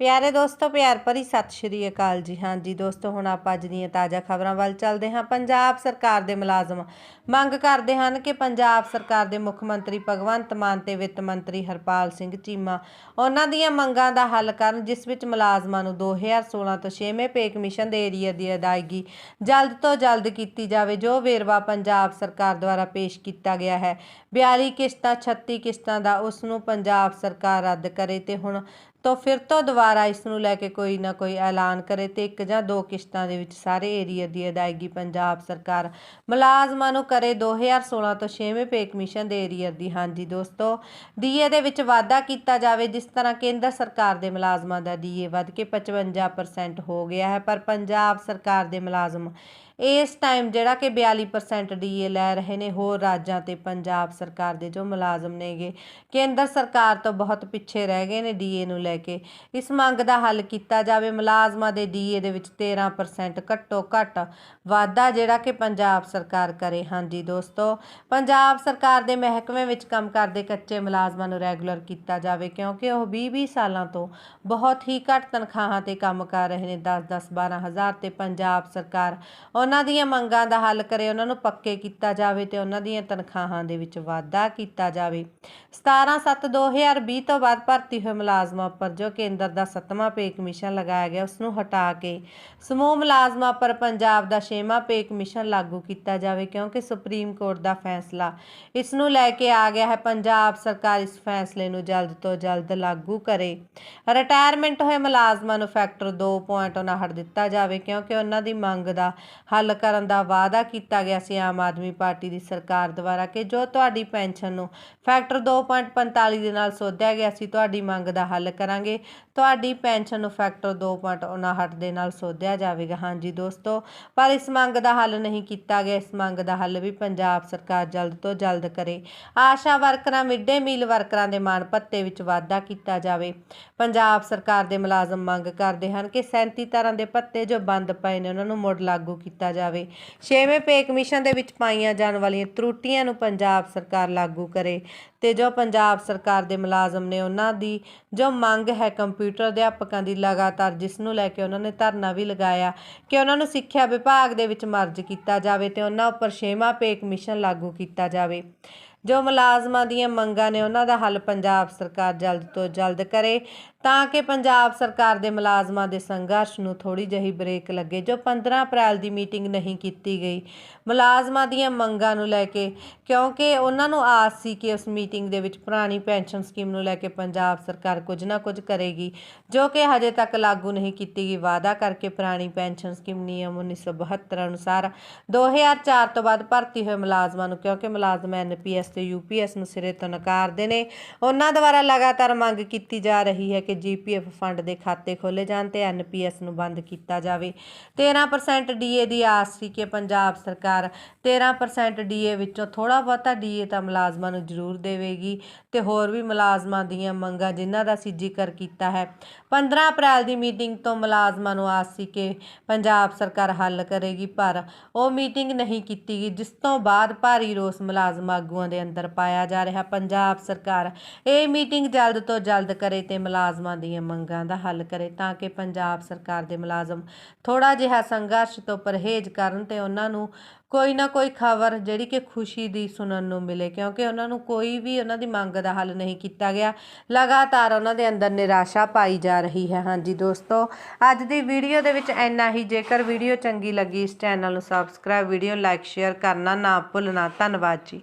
ਪਿਆਰੇ ਦੋਸਤੋ, ਪਿਆਰ ਭਰੀ ਸਤਿ ਸ਼੍ਰੀ ਅਕਾਲ ਜੀ। ਹਾਂ ਜੀ ਦੋਸਤੋ, ਹੁਣ ਆਪਾਂ ਅੱਜ ਦੀਆਂ ਤਾਜ਼ਾ ਖਬਰਾਂ ਵੱਲ ਚੱਲਦੇ ਹਾਂ। ਪੰਜਾਬ ਸਰਕਾਰ ਦੇ ਮੁਲਾਜ਼ਮ ਮੰਗ ਕਰਦੇ ਹਨ ਕਿ ਪੰਜਾਬ ਸਰਕਾਰ ਦੇ ਮੁੱਖ ਮੰਤਰੀ ਭਗਵੰਤ ਮਾਨ ਤੇ ਵਿੱਤ ਮੰਤਰੀ ਹਰਪਾਲ ਸਿੰਘ ਚੀਮਾ ਉਹਨਾਂ ਦੀਆਂ ਮੰਗਾਂ ਦਾ ਹੱਲ ਕਰਨ, ਜਿਸ ਵਿੱਚ ਮੁਲਾਜ਼ਮਾਂ ਨੂੰ 2016 ਤੋਂ 6ਵੇਂ ਪੇ ਕਮਿਸ਼ਨ ਦੇ ਏਰੀਆ ਦੀ ਅਦਾਇਗੀ ਜਲਦ ਤੋਂ ਜਲਦ ਕੀਤੀ ਜਾਵੇ, ਜੋ ਵੇਰਵਾ ਪੰਜਾਬ ਸਰਕਾਰ ਦੁਆਰਾ ਪੇਸ਼ ਕੀਤਾ ਗਿਆ ਹੈ। 42 ਕਿਸ਼ਤਾਂ 36 ਕਿਸ਼ਤਾਂ ਦਾ ਉਸ ਨੂੰ ਪੰਜਾਬ ਸਰਕਾਰ ਰੱਦ ਕਰੇ ਤੇ ਹੁਣ ਤੋਂ ਫਿਰ ਤੋਂ ਦੁਬਾਰਾ ਇਸ ਨੂੰ ਲੈ ਕੇ ਕੋਈ ਨਾ ਕੋਈ ਐਲਾਨ ਕਰੇ ਤੇ ਇੱਕ ਜਾਂ ਦੋ ਕਿਸ਼ਤਾਂ ਦੇ ਵਿੱਚ ਸਾਰੇ ਏਰੀਆ ਦੀ ਅਦਾਇਗੀ ਪੰਜਾਬ ਸਰਕਾਰ ਮੁਲਾਜ਼ਮਾਂ ਨੂੰ ਕਰੇ 2016 ਤੋਂ 6ਵੇਂ ਪੇ ਕਮਿਸ਼ਨ ਦੇ ਏਰੀਆ ਦੀ। ਹਾਂਜੀ ਦੋਸਤੋ ਡੀਏ ਦੇ ਵਿੱਚ ਵਾਧਾ ਕੀਤਾ ਜਾਵੇ ਜਿਸ ਤਰ੍ਹਾਂ ਕੇਂਦਰ ਸਰਕਾਰ ਦੇ ਮੁਲਾਜ਼ਮਾਂ ਦਾ ਡੀਏ ਵੱਧ ਕੇ 55% ਹੋ ਗਿਆ ਹੈ, ਪਰ ਪੰਜਾਬ ਸਰਕਾਰ ਦੇ ਮੁਲਾਜ਼ਮ ਇਸ ਟਾਈਮ ਜਿਹੜਾ ਕਿ 42% ਡੀਏ ਲੈ ਰਹੇ ਨੇ, ਹੋਰ ਰਾਜਾਂ ਤੇ ਪੰਜਾਬ ਸਰਕਾਰ ਦੇ ਜੋ ਮੁਲਾਜ਼ਮ ਨੇਗੇ, ਕੇਂਦਰ ਸਰਕਾਰ ਤੋਂ ਬਹੁਤ ਪਿੱਛੇ ਰਹਿ ਗਏ ਨੇ ਡੀਏ ਨੂੰ ਲੈ ਕੇ। ਇਸ ਮੰਗ ਦਾ ਹੱਲ ਕੀਤਾ ਜਾਵੇ, ਮੁਲਾਜ਼ਮਾਂ ਦੇ ਡੀਏ ਦੇ ਵਿੱਚ 13% ਘੱਟੋ ਘੱਟ ਵਾਧਾ ਜਿਹੜਾ ਕਿ ਪੰਜਾਬ ਸਰਕਾਰ ਕਰੇ। ਹਾਂਜੀ ਦੋਸਤੋ, ਪੰਜਾਬ ਸਰਕਾਰ ਦੇ ਮਹਿਕਮੇ ਵਿੱਚ ਕੰਮ ਕਰਦੇ ਕੱਚੇ ਮੁਲਾਜ਼ਮਾਂ ਨੂੰ ਰੈਗੂਲਰ ਕੀਤਾ ਜਾਵੇ ਕਿਉਂਕਿ ਉਹ 20-20 ਸਾਲਾਂ ਤੋਂ ਬਹੁਤ ਹੀ ਘੱਟ ਤਨਖਾਹਾਂ ਤੇ ਕੰਮ ਕਰ ਰਹੇ ਨੇ। 10-10 12000 ਤੇ ਪੰਜਾਬ ਸਰਕਾਰ ਉਹਨਾਂ ਦੀਆਂ ਮੰਗਾਂ ਦਾ ਹੱਲ ਕਰੇ, ਉਹਨਾਂ ਨੂੰ ਪੱਕੇ ਕੀਤਾ ਜਾਵੇ ਤੇ ਉਹਨਾਂ ਦੀਆਂ ਤਨਖਾਹਾਂ ਦੇ ਵਿੱਚ ਵਾਧਾ ਕੀਤਾ ਜਾਵੇ। 17/7/2020 ਤੋਂ ਬਾਅਦ ਭਰਤੀ ਹੋਏ ਮੁਲਾਜ਼ਮਾਂ ਉੱਪਰ ਜੋ ਕੇਂਦਰ ਦਾ 7ਵਾਂ ਪੇ ਕਮਿਸ਼ਨ ਲਗਾਇਆ ਗਿਆ ਉਸ ਨੂੰ ਹਟਾ ਕੇ ਸਮੂਹ ਮੁਲਾਜ਼ਮਾਂ ਪਰ ਪੰਜਾਬ ਦਾ 6ਵਾਂ ਪੇ ਕਮਿਸ਼ਨ ਲਾਗੂ ਕੀਤਾ ਜਾਵੇ, ਕਿਉਂਕਿ ਸੁਪਰੀਮ ਕੋਰਟ ਦਾ ਫੈਸਲਾ ਇਸ ਨੂੰ ਲੈ ਕੇ ਆ ਗਿਆ ਹੈ। ਪੰਜਾਬ ਸਰਕਾਰ ਇਸ ਫੈਸਲੇ ਨੂੰ ਜਲਦ ਤੋਂ ਜਲਦ ਲਾਗੂ ਕਰੇ। ਰਿਟਾਇਰਮੈਂਟ ਹੋਏ ਮੁਲਾਜ਼ਮਾਂ ਨੂੰ ਫੈਕਟਰ 2.59 ਦਿੱਤਾ ਜਾਵੇ, ਕਿਉਂਕਿ ਉਹਨਾਂ ਦੀ ਮੰਗ ਦਾ ਹੱਲ ਕਰਨ ਦਾ ਵਾਅਦਾ ਕੀਤਾ ਗਿਆ ਸੀ ਆਮ ਆਦਮੀ ਪਾਰਟੀ ਦੀ ਸਰਕਾਰ ਦੁਆਰਾ ਕਿ ਜੋ ਤੁਹਾਡੀ ਪੈਨਸ਼ਨ ਨੂੰ ਫੈਕਟਰ 2.45 ਦੇ ਨਾਲ ਸੋਧਿਆ ਗਿਆ ਸੀ, ਤੁਹਾਡੀ ਮੰਗ ਦਾ ਹੱਲ ਕਰਨ ਕਰਾਂਗੇ। ਤੁਹਾਡੀ ਪੈਨਸ਼ਨ ਨੂੰ ਫੈਕਟਰ 2.59 ਦੇ ਨਾਲ ਸੋਧਿਆ ਜਾਵੇਗਾ। ਹਾਂਜੀ ਦੋਸਤੋ, ਪਰ ਇਸ ਮੰਗ ਦਾ ਹੱਲ ਨਹੀਂ ਕੀਤਾ ਗਿਆ। ਇਸ ਮੰਗ ਦਾ ਹੱਲ ਵੀ ਪੰਜਾਬ ਸਰਕਾਰ ਜਲਦ ਤੋਂ ਜਲਦ ਕਰੇ। ਆਸ਼ਾ ਵਰਕਰਾਂ ਮਿੱਡੇ ਮੀਲ ਵਰਕਰਾਂ ਦੇ ਮਾਣ ਭੱਤੇ ਵਿੱਚ ਵਾਧਾ ਕੀਤਾ ਜਾਵੇ। ਪੰਜਾਬ ਸਰਕਾਰ ਦੇ ਮੁਲਾਜ਼ਮ ਮੰਗ ਕਰਦੇ ਹਨ ਕਿ 37 ਤਰ੍ਹਾਂ ਦੇ ਭੱਤੇ ਜੋ ਬੰਦ ਪਏ ਨੇ, ਉਹਨਾਂ ਨੂੰ ਮੁੜ ਲਾਗੂ ਕੀਤਾ ਜਾਵੇ। ਛੇਵੇਂ ਪੇ ਕਮਿਸ਼ਨ ਦੇ ਵਿੱਚ ਪਾਈਆਂ ਜਾਣ ਵਾਲੀਆਂ ਤਰੁੱਟੀਆਂ ਨੂੰ ਪੰਜਾਬ ਸਰਕਾਰ ਲਾਗੂ ਕਰੇ ਤੇ ਜੋ ਪੰਜਾਬ ਸਰਕਾਰ ਦੇ ਮੁਲਾਜ਼ਮ ਨੇ, ਉਹਨਾਂ ਦੀ ਜੋ ਮੰਗ ਹੈ ਕੰਪਿਊਟਰ ਅਧਿਆਪਕਾਂ ਦੀ ਲਗਾਤਾਰ, ਜਿਸ ਨੂੰ ਲੈ ਕੇ ਉਹਨਾਂ ਨੇ ਧਰਨਾ ਵੀ ਲਗਾਇਆ ਕਿ ਉਹਨਾਂ ਨੂੰ ਸਿੱਖਿਆ ਵਿਭਾਗ ਦੇ ਵਿੱਚ ਮਰਜ ਕੀਤਾ ਜਾਵੇ ਤੇ ਉਹਨਾਂ ਉੱਪਰ ਛੇਵਾਂ ਪੇ ਕਮਿਸ਼ਨ ਲਾਗੂ ਕੀਤਾ ਜਾਵੇ। ਜੋ ਮੁਲਾਜ਼ਮਾਂ ਦੀਆਂ ਮੰਗਾਂ ਨੇ ਉਹਨਾਂ ਦਾ ਹੱਲ ਪੰਜਾਬ ਸਰਕਾਰ ਜਲਦ ਤੋਂ ਜਲਦ ਕਰੇ, ਤਾਂ ਕਿ ਪੰਜਾਬ ਸਰਕਾਰ ਦੇ ਮੁਲਾਜ਼ਮਾਂ ਦੇ ਸੰਘਰਸ਼ ਨੂੰ ਥੋੜੀ ਜਿਹੀ ਬ੍ਰੇਕ ਲੱਗੇ, ਜੋ 15 ਅਪ੍ਰੈਲ ਦੀ ਮੀਟਿੰਗ ਨਹੀਂ ਕੀਤੀ ਗਈ। ਮੁਲਾਜ਼ਮਾਂ ਦੀਆਂ ਮੰਗਾਂ ਨੂੰ ਲੈ ਕੇ, ਕਿਉਂਕਿ ਉਹਨਾਂ ਨੂੰ ਆਸ ਸੀ ਕਿ ਉਸ ਮੀਟਿੰਗ ਦੇ ਵਿੱਚ ਪੁਰਾਣੀ ਪੈਨਸ਼ਨ ਸਕੀਮ ਨੂੰ ਲੈ ਕੇ ਪੰਜਾਬ ਸਰਕਾਰ ਕੁਝ ਨਾ ਕੁਝ ਕਰੇਗੀ, ਜੋ ਕਿ ਹਜੇ ਤੱਕ ਲਾਗੂ ਨਹੀਂ ਕੀਤੀ ਗਈ। ਵਾਅਦਾ ਕਰਕੇ ਪੁਰਾਣੀ ਪੈਨਸ਼ਨ ਸਕੀਮ ਨਿਯਮ 1972 ਅਨੁਸਾਰ 2004 ਤੋਂ ਬਾਅਦ ਭਰਤੀ ਹੋਏ ਮੁਲਾਜ਼ਮਾਂ ਨੂੰ, ਕਿਉਂਕਿ ਮੁਲਾਜ਼ਮ ਐਨਪੀਐਸ ਤੇ ਯੂਪੀਐਸ ਨੂੰ ਸਿਰੇ ਤੋਂ ਨਕਾਰਦੇ ਨੇ। ਉਹਨਾਂ ਦੁਆਰਾ ਲਗਾਤਾਰ ਮੰਗ ਕੀਤੀ ਜਾ ਰਹੀ ਹੈ ਕਿ ਜੀਪੀਐਫ ਫੰਡ ਦੇ ਖਾਤੇ ਖੋਲੇ ਜਾਣ ਤੇ ਐਨਪੀਐਸ ਨੂੰ ਬੰਦ ਕੀਤਾ ਜਾਵੇ। 13% ਡੀਏ ਦੀ ਆਸ ਸੀ ਕਿ ਪੰਜਾਬ ਸਰਕਾਰ 13% ਡੀਏ ਵਿੱਚੋਂ ਥੋੜਾ ਬਹੁਤਾ ਡੀਏ ਤਾਂ ਮੁਲਾਜ਼ਮਾਂ ਨੂੰ ਜ਼ਰੂਰ ਦੇਵੇਗੀ ਤੇ ਹੋਰ ਵੀ ਮੁਲਾਜ਼ਮਾਂ ਦੀਆਂ ਮੰਗਾਂ ਜਿਨ੍ਹਾਂ ਦਾ ਸੀ ਜ਼ਿਕਰ ਕੀਤਾ ਹੈ। 15 ਅਪ੍ਰੈਲ ਦੀ ਮੀਟਿੰਗ ਤੋਂ ਮੁਲਾਜ਼ਮਾਂ ਨੂੰ ਆਸ ਸੀ ਕਿ ਪੰਜਾਬ ਸਰਕਾਰ ਹੱਲ ਕਰੇਗੀ, ਪਰ ਉਹ ਮੀਟਿੰਗ ਨਹੀਂ ਕੀਤੀ ਗਈ, ਜਿਸ ਤੋਂ ਬਾਅਦ ਭਾਰੀ ਰੋਸ ਮੁਲਾਜ਼ਮ ਆਗੂਆਂ ਦੇ ਦੇ ਅੰਦਰ ਪਾਇਆ ਜਾ ਰਿਹਾ ਪੰਜਾਬ ਸਰਕਾਰ। ਇਹ ਮੀਟਿੰਗ ਜਲਦ ਤੋਂ ਜਲਦ ਕਰੇ ਤੇ ਮੁਲਾਜ਼ਮਾਂ ਦੀਆਂ ਮੰਗਾਂ ਦਾ ਹੱਲ ਕਰੇ ਤਾਂ ਕਿ ਪੰਜਾਬ ਸਰਕਾਰ ਦੇ ਮੁਲਾਜ਼ਮ ਥੋੜਾ ਜਿਹਾ ਸੰਘਰਸ਼ ਤੋਂ ਪਰਹੇਜ਼ ਕਰਨ ਤੇ ਉਹਨਾਂ ਨੂੰ ਕੋਈ ਨਾ ਕੋਈ ਖਬਰ ਜਿਹੜੀ ਕਿ ਖੁਸ਼ੀ ਦੀ ਸੁਣਨ ਨੂੰ ਮਿਲੇ, ਕਿਉਂਕਿ ਉਹਨਾਂ ਨੂੰ ਕੋਈ ਵੀ ਉਹਨਾਂ ਦੀ ਮੰਗ ਦਾ ਹੱਲ ਨਹੀਂ ਕੀਤਾ ਗਿਆ। ਲਗਾਤਾਰ ਉਹਨਾਂ ਦੇ ਅੰਦਰ ਨਿਰਾਸ਼ਾ ਪਾਈ ਜਾ ਰਹੀ ਹੈ। ਹਾਂਜੀ ਦੋਸਤੋ, ਅੱਜ ਦੀ ਵੀਡੀਓ ਦੇ ਵਿੱਚ ਇੰਨਾ ਹੀ। ਜੇਕਰ ਵੀਡੀਓ ਚੰਗੀ ਲੱਗੀ ਇਸ ਚੈਨਲ ਨੂੰ ਸਬਸਕ੍ਰਾਈਬ ਵੀਡੀਓ ਲਾਈਕ ਸ਼ੇਅਰ ਕਰਨਾ ਨਾ ਭੁੱਲਣਾ। ਧੰਨਵਾਦ ਜੀ।